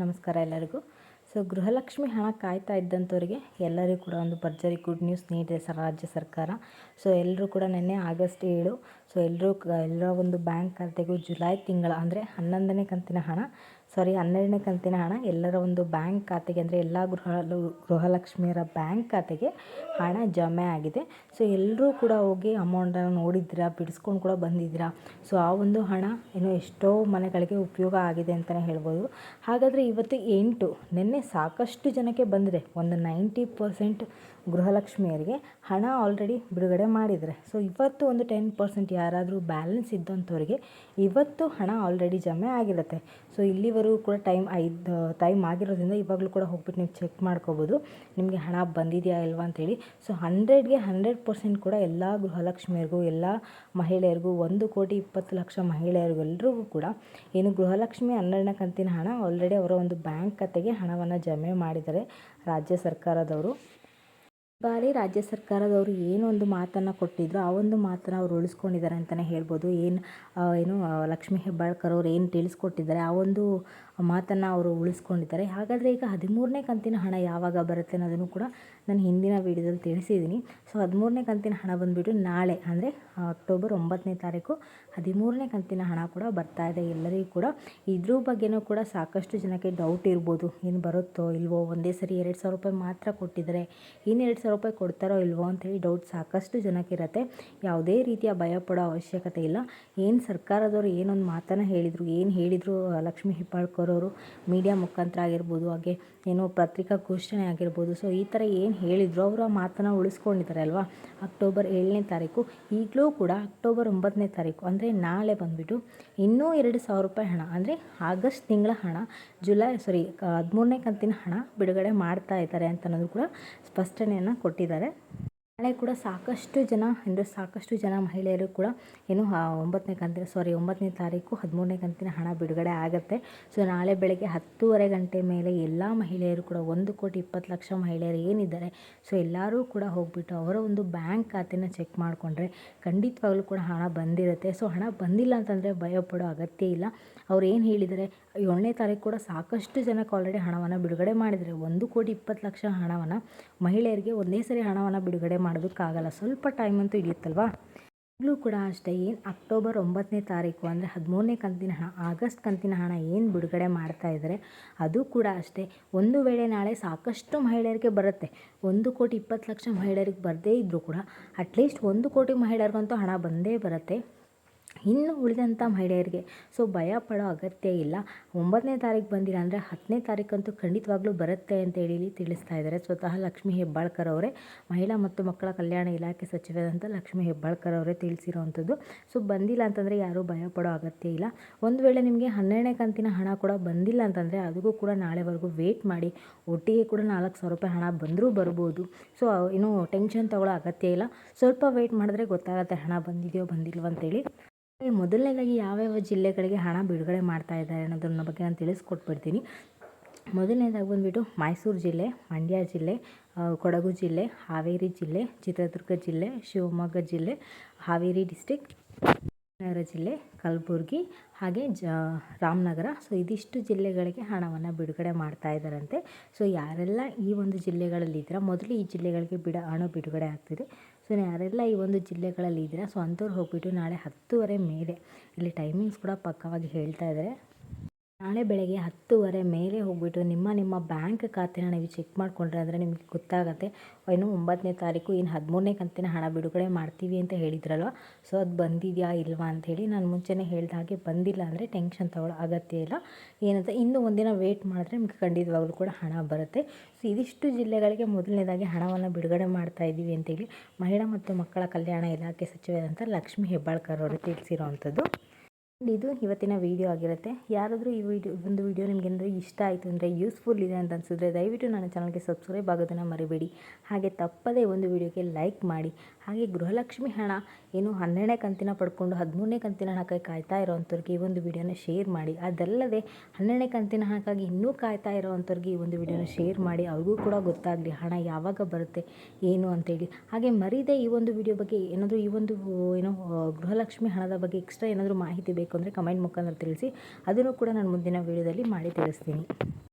ನಮಸ್ಕಾರ ಎಲ್ಲರಿಗೂ. ಸೊ, ಗೃಹಲಕ್ಷ್ಮಿ ಹಣ ಕಾಯ್ತಾ ಇದ್ದಂಥವ್ರಿಗೆ ಎಲ್ಲರಿಗೂ ಕೂಡ ಒಂದು ಭರ್ಜರಿ ಗುಡ್ ನ್ಯೂಸ್ ನೀಡಿದೆ ಸರ್ ರಾಜ್ಯ ಸರ್ಕಾರ. ಸೊ, ಎಲ್ಲರೂ ಕೂಡ ನಿನ್ನೆ ಆಗಸ್ಟ್ ಏಳು, ಸೊ, ಎಲ್ಲರೂ ಎಲ್ಲರ ಒಂದು ಬ್ಯಾಂಕ್ ಖಾತೆಗೂ ಜುಲೈ ತಿಂಗಳ ಅಂದರೆ ಹನ್ನೊಂದನೇ ಕಂತಿನ ಹಣ ಸಾರಿ ಹನ್ನೆರಡನೇ ಕಂತಿನ ಹಣ ಎಲ್ಲರ ಒಂದು ಬ್ಯಾಂಕ್ ಖಾತೆಗೆ ಅಂದರೆ ಎಲ್ಲ ಗೃಹ ಗೃಹಲಕ್ಷ್ಮಿಯರ ಬ್ಯಾಂಕ್ ಖಾತೆಗೆ ಹಣ ಜಮೆ ಆಗಿದೆ. ಸೊ ಎಲ್ಲರೂ ಕೂಡ ಹೋಗಿ ಅಮೌಂಟನ್ನು ನೋಡಿದ್ದೀರಾ, ಬಿಡಿಸ್ಕೊಂಡು ಕೂಡ ಬಂದಿದ್ದೀರಾ? ಸೊ ಆ ಒಂದು ಹಣ ಏನು ಎಷ್ಟೋ ಮನೆಗಳಿಗೆ ಉಪಯೋಗ ಆಗಿದೆ ಅಂತಲೇ ಹೇಳ್ಬೋದು. ಹಾಗಾದರೆ ಇವತ್ತು ಎಂಟು, ನಿನ್ನೆ ಸಾಕಷ್ಟು ಜನಕ್ಕೆ ಬಂದಿದೆ. ಒಂದು ನೈಂಟಿ ಪರ್ಸೆಂಟ್ ಗೃಹಲಕ್ಷ್ಮಿಯರಿಗೆ ಹಣ ಆಲ್ರೆಡಿ ಬಿಡುಗಡೆ ಮಾಡಿದರೆ ಸೊ ಇವತ್ತು ಒಂದು ಟೆನ್ ಪರ್ಸೆಂಟ್ ಯಾರಾದರೂ ಬ್ಯಾಲೆನ್ಸ್ ಇದ್ದಂಥವ್ರಿಗೆ ಇವತ್ತು ಹಣ ಆಲ್ರೆಡಿ ಜಮೆ ಆಗಿರುತ್ತೆ. ಸೊ ಇಲ್ಲಿವರೆಗೂ ಕೂಡ ಟೈಮ್ ಐದು ಟೈಮ್ ಆಗಿರೋದ್ರಿಂದ ಇವಾಗಲೂ ಕೂಡ ಹೋಗ್ಬಿಟ್ಟು ನೀವು ಚೆಕ್ ಮಾಡ್ಕೋಬೋದು. ನಿಮಗೆ ಹಣ ಬಂದಿದೆಯಾ ಇಲ್ವಾ ಅಂತೇಳಿ. ಸೊ ಹಂಡ್ರೆಡ್ಗೆ ಹಂಡ್ರೆಡ್ ಪರ್ಸೆಂಟ್ ಕೂಡ ಎಲ್ಲ ಗೃಹಲಕ್ಷ್ಮಿಯರಿಗೂ, ಎಲ್ಲ ಮಹಿಳೆಯರಿಗೂ, ಒಂದು ಕೋಟಿ ಇಪ್ಪತ್ತು ಲಕ್ಷ ಮಹಿಳೆಯರಿಗೂ ಎಲ್ರಿಗೂ ಕೂಡ ಏನು ಗೃಹಲಕ್ಷ್ಮಿ ಹನ್ನೆರಡನೇ ಕಂತಿನ ಹಣ ಆಲ್ರೆಡಿ ಅವರ ಒಂದು ಬ್ಯಾಂಕ್ ಖಾತೆಗೆ ಹಣವನ್ನು ಜಮೆ ಮಾಡಿದ್ದಾರೆ. ರಾಜ್ಯ ಸರ್ಕಾರದವರು. ಬಾರಿ ರಾಜ್ಯ ಸರ್ಕಾರದವರು ಏನು ಒಂದು ಮಾತನ್ನು ಕೊಟ್ಟಿದ್ರು, ಆ ಒಂದು ಮಾತನ್ನು ಅವ್ರು ಉಳಿಸ್ಕೊಂಡಿದ್ದಾರೆ ಅಂತಲೇ ಹೇಳ್ಬೋದು. ಏನು ಏನು ಲಕ್ಷ್ಮೀ ಹೆಬ್ಬಾಳ್ಕರ್ ಅವ್ರು ಏನು ತಿಳಿಸ್ಕೊಟ್ಟಿದ್ದಾರೆ, ಆ ಒಂದು ಮಾತನ್ನು ಅವರು ಉಳಿಸ್ಕೊಂಡಿದ್ದಾರೆ. ಹಾಗಾದರೆ ಈಗ ಹದಿಮೂರನೇ ಕಂತಿನ ಹಣ ಯಾವಾಗ ಬರುತ್ತೆ ಅನ್ನೋದನ್ನು ಕೂಡ ನಾನು ಹಿಂದಿನ ವೀಡಿಯೋದಲ್ಲಿ ತಿಳಿಸಿದ್ದೀನಿ. ಸೊ, ಹದಿಮೂರನೇ ಕಂತಿನ ಹಣ ಬಂದುಬಿಟ್ಟು ನಾಳೆ, ಅಂದರೆ ಅಕ್ಟೋಬರ್ ಒಂಬತ್ತನೇ ತಾರೀಕು ಹದಿಮೂರನೇ ಕಂತಿನ ಹಣ ಕೂಡ ಬರ್ತಾ ಇದೆ. ಎಲ್ಲರಿಗೂ ಕೂಡ ಇದ್ರ ಬಗ್ಗೆನೂ ಕೂಡ ಸಾಕಷ್ಟು ಜನಕ್ಕೆ ಡೌಟ್ ಇರ್ಬೋದು. ಏನು ಬರುತ್ತೋ ಇಲ್ವೋ, ಒಂದೇ ಸರಿ ಎರಡು ಸಾವಿರ ರೂಪಾಯಿ ಮಾತ್ರ ಕೊಟ್ಟಿದ್ದಾರೆ. ಇನ್ನು ಎರಡು ಸಾವಿರ ರೂಪಾಯಿ ಕೊಡ್ತಾರೋ ಇಲ್ವೋ ಅಂತೇಳಿ ಡೌಟ್ ಸಾಕಷ್ಟು ಜನಕ್ಕಿರುತ್ತೆ ಯಾವುದೇ ರೀತಿಯ ಭಯ ಪಡೋ ಅವಶ್ಯಕತೆ ಇಲ್ಲ. ಏನು ಸರ್ಕಾರದವರು ಏನೊಂದು ಮಾತನ್ನು ಹೇಳಿದರು, ಏನು ಹೇಳಿದರು, ಲಕ್ಷ್ಮೀ ಹೆಬ್ಬಾಳ್ಕರ್ ಅವರು ಮೀಡಿಯಾ ಮುಖಾಂತರ ಆಗಿರ್ಬೋದು ಹಾಗೆ ಏನೋ ಪತ್ರಿಕಾ ಘೋಷಣೆ ಆಗಿರ್ಬೋದು. ಸೊ ಈ ಥರ ಏನು ಹೇಳಿದ್ರು ಅವರು ಆ ಮಾತನ್ನು ಉಳಿಸ್ಕೊಂಡಿದ್ದಾರೆ ಅಲ್ವಾ? ಅಕ್ಟೋಬರ್ ಏಳನೇ ತಾರೀಕು. ಈಗಲೂ ಕೂಡ ಅಕ್ಟೋಬರ್ ಒಂಬತ್ತನೇ ತಾರೀಕು. ಅಂದರೆ ನಾಳೆ ಬಂದುಬಿಟ್ಟು ಇನ್ನೂ ಎರಡು ಸಾವಿರ ರೂಪಾಯಿ ಹಣ, ಅಂದರೆ ಆಗಸ್ಟ್ ತಿಂಗಳ ಹಣ, ಜುಲೈ ಸಾರಿ ಹದಿಮೂರನೇ ಕಂತಿನ ಹಣ ಬಿಡುಗಡೆ ಮಾಡ್ತಾ ಇದ್ದಾರೆ ಅಂತ ಅನ್ನೋದು ಕೂಡ ಸ್ಪಷ್ಟನೆಯನ್ನು ಕೊಟ್ಟಿದ್ದಾರೆ. ನಾಳೆ ಕೂಡ ಸಾಕಷ್ಟು ಜನ ಅಂದರೆ ಸಾಕಷ್ಟು ಜನ ಮಹಿಳೆಯರು ಕೂಡ ಏನು ಒಂಬತ್ತನೇ ಕಂತಿನ ಸಾರಿ ಒಂಬತ್ತನೇ ತಾರೀಕು ಹದಿಮೂರನೇ ಕಂತಿನ ಹಣ ಬಿಡುಗಡೆ ಆಗುತ್ತೆ. ಸೊ ನಾಳೆ ಬೆಳಗ್ಗೆ ಹತ್ತೂವರೆ ಗಂಟೆ ಮೇಲೆ ಎಲ್ಲ ಮಹಿಳೆಯರು ಕೂಡ, ಒಂದು ಕೋಟಿ ಇಪ್ಪತ್ತು ಲಕ್ಷ ಮಹಿಳೆಯರು ಏನಿದ್ದಾರೆ ಸೊ ಎಲ್ಲರೂ ಕೂಡ ಹೋಗ್ಬಿಟ್ಟು ಅವರ ಒಂದು ಬ್ಯಾಂಕ್ ಖಾತೆನ ಚೆಕ್ ಮಾಡಿಕೊಂಡ್ರೆ ಖಂಡಿತವಾಗ್ಲೂ ಕೂಡ ಹಣ ಬಂದಿರುತ್ತೆ. ಸೊ ಹಣ ಬಂದಿಲ್ಲ ಅಂತಂದರೆ ಭಯಪಡೋ ಅಗತ್ಯ ಇಲ್ಲ. ಅವ್ರು ಏನು ಹೇಳಿದರೆ ಏಳನೇ ತಾರೀಕು ಕೂಡ ಸಾಕಷ್ಟು ಜನಕ್ಕೆ ಆಲ್ರೆಡಿ ಹಣವನ್ನು ಬಿಡುಗಡೆ ಮಾಡಿದರೆ, ಒಂದು ಕೋಟಿ ಇಪ್ಪತ್ತು ಲಕ್ಷ ಹಣವನ್ನು ಮಹಿಳೆಯರಿಗೆ ಒಂದೇ ಸರಿ ಹಣವನ್ನು ಬಿಡುಗಡೆ ಮಾಡೋದಕ್ಕಾಗಲ್ಲ. ಸ್ವಲ್ಪ ಟೈಮ್ ಅಂತೂ ಹಿಡಿಯುತ್ತಲ್ವಾ? ಈಗಲೂ ಕೂಡ ಅಷ್ಟೇ, ಏನು ಅಕ್ಟೋಬರ್ ಒಂಬತ್ತನೇ ತಾರೀಕು ಅಂದರೆ ಹದಿಮೂರನೇ ಕಂತಿನ ಹಣ ಆಗಸ್ಟ್ ಕಂತಿನ ಹಣ ಏನು ಬಿಡುಗಡೆ ಮಾಡ್ತಾ ಇದ್ದಾರೆ ಅದು ಕೂಡ ಅಷ್ಟೇ. ಒಂದು ವೇಳೆ ನಾಳೆ ಸಾಕಷ್ಟು ಮಹಿಳೆಯರಿಗೆ ಬರುತ್ತೆ. ಒಂದು ಕೋಟಿ ಇಪ್ಪತ್ತು ಲಕ್ಷ ಮಹಿಳೆಯರಿಗೆ ಬರದೇ ಇದ್ದರೂ ಕೂಡ ಅಟ್ಲೀಸ್ಟ್ ಒಂದು ಕೋಟಿ ಮಹಿಳೆಯರಿಗಂತೂ ಹಣ ಬಂದೇ ಬರುತ್ತೆ. ಇನ್ನು ಉಳಿದಂಥ ಮಹಿಳೆಯರಿಗೆ. ಸೊ, ಭಯ ಪಡೋ ಅಗತ್ಯ ಇಲ್ಲ. ಒಂಬತ್ತನೇ ತಾರೀಕು ಬಂದಿಲ್ಲ ಅಂದರೆ ಹತ್ತನೇ ತಾರೀಕಂತೂ ಖಂಡಿತವಾಗ್ಲೂ ಬರುತ್ತೆ ಅಂತ ಹೇಳಿ ತಿಳಿಸ್ತಾ ಇದ್ದಾರೆ. ಸ್ವತಃ ಲಕ್ಷ್ಮೀ ಹೆಬ್ಬಾಳ್ಕರ್ ಅವರೇ. ಮಹಿಳಾ ಮತ್ತು ಮಕ್ಕಳ ಕಲ್ಯಾಣ ಇಲಾಖೆ ಸಚಿವರಾದಂಥ ಲಕ್ಷ್ಮೀ ಹೆಬ್ಬಾಳ್ಕರ್ ಅವರೇ ತಿಳಿಸಿರುವಂಥದ್ದು. ಸೊ, ಬಂದಿಲ್ಲ ಅಂತಂದರೆ ಯಾರೂ ಭಯ ಪಡೋ ಅಗತ್ಯ ಇಲ್ಲ. ಒಂದು ವೇಳೆ ನಿಮಗೆ ಹನ್ನೆರಡನೇ ಕಂತಿನ ಹಣ ಕೂಡ ಬಂದಿಲ್ಲ ಅಂತಂದರೆ ಅದಕ್ಕೂ ಕೂಡ ನಾಳೆವರೆಗೂ ವೇಟ್ ಮಾಡಿ. ಒಟ್ಟಿಗೆ ಕೂಡ ನಾಲ್ಕು ಸಾವಿರ ರೂಪಾಯಿ ಹಣ ಬಂದರೂ ಬರ್ಬೋದು. ಸೊ, ಇನ್ನೂ ಟೆನ್ಷನ್ ತೊಗೊಳ್ಳೋ ಅಗತ್ಯ ಇಲ್ಲ. ಸ್ವಲ್ಪ ವೆಯ್ಟ್ ಮಾಡಿದ್ರೆ ಗೊತ್ತಾಗುತ್ತೆ ಹಣ ಬಂದಿದೆಯೋ ಬಂದಿಲ್ವೋ ಅಂತೇಳಿ ಮೊದಲನೇದಾಗಿ ಯಾವ್ಯಾವ ಜಿಲ್ಲೆಗಳಿಗೆ ಹಣ ಬಿಡುಗಡೆ ಮಾಡ್ತಾ ಇದ್ದಾರೆ ಅನ್ನೋದ್ರ ಬಗ್ಗೆ ನಾನು ತಿಳಿಸ್ಕೊಟ್ಬಿಡ್ತೀನಿ. ಮೊದಲನೇದಾಗಿ ಬಂದುಬಿಟ್ಟು ಮೈಸೂರು ಜಿಲ್ಲೆ, ಮಂಡ್ಯ ಜಿಲ್ಲೆ ಕೊಡಗು ಜಿಲ್ಲೆ, ಹಾವೇರಿ ಜಿಲ್ಲೆ, ಚಿತ್ರದುರ್ಗ ಜಿಲ್ಲೆ, ಶಿವಮೊಗ್ಗ ಜಿಲ್ಲೆ, ಹಾವೇರಿ ಡಿಸ್ಟಿಕ್ ನಗರ ಜಿಲ್ಲೆ ಕಲಬುರ್ಗಿ ಹಾಗೆ ಜ ರಾಮನಗರ. ಸೊ ಇದಿಷ್ಟು ಜಿಲ್ಲೆಗಳಿಗೆ ಹಣವನ್ನು ಬಿಡುಗಡೆ ಮಾಡ್ತಾ ಇದ್ದಾರಂತೆ. ಸೊ ಯಾರೆಲ್ಲ ಈ ಒಂದು ಜಿಲ್ಲೆಗಳಲ್ಲಿ ಇದ್ದೀರಾ ಮೊದಲು ಈ ಜಿಲ್ಲೆಗಳಿಗೆ ಬಿಡ ಹಣ ಬಿಡುಗಡೆ ಆಗ್ತಿದೆ. ಸೊ ಯಾರೆಲ್ಲ ಈ ಒಂದು ಜಿಲ್ಲೆಗಳಲ್ಲಿ ಇದ್ದೀರಾ ಸೊ ಅಂಥವ್ರು ಹೋಗ್ಬಿಟ್ಟು ನಾಳೆ ಹತ್ತುವರೆ ಮೇಲೆ, ಇಲ್ಲಿ ಟೈಮಿಂಗ್ಸ್ ಕೂಡ ಪಕ್ಕವಾಗಿ ಹೇಳ್ತಾ ಇದ್ದಾರೆ. ನಾಳೆ ಬೆಳಗ್ಗೆ ಹತ್ತುವರೆ ಮೇಲೆ ಹೋಗ್ಬಿಟ್ಟು ನಿಮ್ಮ ನಿಮ್ಮ ಬ್ಯಾಂಕ್ ಖಾತೆನ ನೀವು ಚೆಕ್ ಮಾಡಿಕೊಂಡ್ರೆ ಅಂದರೆ ನಿಮಗೆ ಗೊತ್ತಾಗುತ್ತೆ. ಏನು ಒಂಬತ್ತನೇ ತಾರೀಕು, ಇನ್ನು ಹದಿಮೂರನೇ ಕಂತಿನ ಹಣ ಬಿಡುಗಡೆ ಮಾಡ್ತೀವಿ ಅಂತ ಹೇಳಿದ್ರಲ್ವ? ಸೊ, ಅದು ಬಂದಿದೆಯಾ ಇಲ್ವಾ ಅಂಥೇಳಿ ನಾನು ಮುಂಚೆನೇ ಹೇಳಿದ ಹಾಗೆ ಬಂದಿಲ್ಲ ಅಂದರೆ ಟೆನ್ಷನ್ ತಗೊಳ್ಳೋ ಅಗತ್ಯ ಇಲ್ಲ. ಏನಂತ, ಇನ್ನು ಒಂದಿನ ವೇಟ್ ಮಾಡಿದ್ರೆ ನಿಮಗೆ ಖಂಡಿತವಾಗ್ಲೂ ಕೂಡ ಹಣ ಬರುತ್ತೆ. ಸೊ, ಇದಿಷ್ಟು ಜಿಲ್ಲೆಗಳಿಗೆ ಮೊದಲನೇದಾಗಿ ಹಣವನ್ನು ಬಿಡುಗಡೆ ಮಾಡ್ತಾ ಇದ್ದೀವಿ ಅಂತೇಳಿ ಮಹಿಳಾ ಮತ್ತು ಮಕ್ಕಳ ಕಲ್ಯಾಣ ಇಲಾಖೆ ಸಚಿವರಾದಂಥ ಲಕ್ಷ್ಮೀ ಹೆಬ್ಬಾಳ್ಕರ್ ಅವರು ತಿಳಿಸಿರೋ ಅಂಥದ್ದು ಇದು ಇವತ್ತಿನ ವೀಡಿಯೋ ಆಗಿರುತ್ತೆ. ಯಾರಾದರೂ ಈ ವಿಡಿಯೋ ಒಂದು ವಿಡಿಯೋ ನಿಮಗೆ ಅಂದರೆ ಇಷ್ಟ ಆಯಿತು ಅಂದರೆ ಯೂಸ್ಫುಲ್ ಇದೆ ಅಂತ ಅನಿಸಿದ್ರೆ ದಯವಿಟ್ಟು ನನ್ನ ಚಾನಲ್ಗೆ ಸಬ್ಸ್ಕ್ರೈಬ್ ಆಗೋದನ್ನು ಮರಿಬೇಡಿ. ಹಾಗೆ ತಪ್ಪದೇ ಒಂದು ವೀಡಿಯೋಗೆ ಲೈಕ್ ಮಾಡಿ. ಹಾಗೆ ಗೃಹಲಕ್ಷ್ಮಿ ಹಣ, ಏನು ಹನ್ನೆರಡನೇ ಕಂತಿನ ಪಡ್ಕೊಂಡು ಹದಿಮೂರನೇ ಕಂತಿನ ಹಣಕ್ಕಾಗಿ ಕಾಯ್ತಾ ಇರೋವಂಥವ್ರಿಗೆ ಈ ಒಂದು ವಿಡಿಯೋನ ಶೇರ್ ಮಾಡಿ. ಅದಲ್ಲದೆ ಹನ್ನೆರಡನೇ ಕಂತಿನ ಹಣಕ್ಕಾಗಿ ಇನ್ನೂ ಕಾಯ್ತಾ ಇರೋವಂಥವ್ರಿಗೆ ಈ ಒಂದು ವಿಡಿಯೋನ ಶೇರ್ ಮಾಡಿ. ಅವ್ರಿಗೂ ಕೂಡ ಗೊತ್ತಾಗಲಿ ಹಣ ಯಾವಾಗ ಬರುತ್ತೆ, ಏನು ಅಂತೇಳಿ ಹಾಗೆ ಮರೀದೆ ಈ ಒಂದು ವಿಡಿಯೋ ಬಗ್ಗೆ ಏನಾದರೂ ಈ ಒಂದು, ಏನೋ, ಗೃಹಲಕ್ಷ್ಮಿ ಹಣದ ಬಗ್ಗೆ ಎಕ್ಸ್ಟ್ರಾ ಏನಾದರೂ ಮಾಹಿತಿ ಬೇಕು ಅಂದರೆ ಕಮೆಂಟ್ ಮುಖಾಂತರ ತಿಳಿಸಿ. ಅದನ್ನು ಕೂಡ ನಾನು ಮುಂದಿನ ವೀಡಿಯೋದಲ್ಲಿ ಮಾಡಿ ತಿಳಿಸ್ತೀನಿ.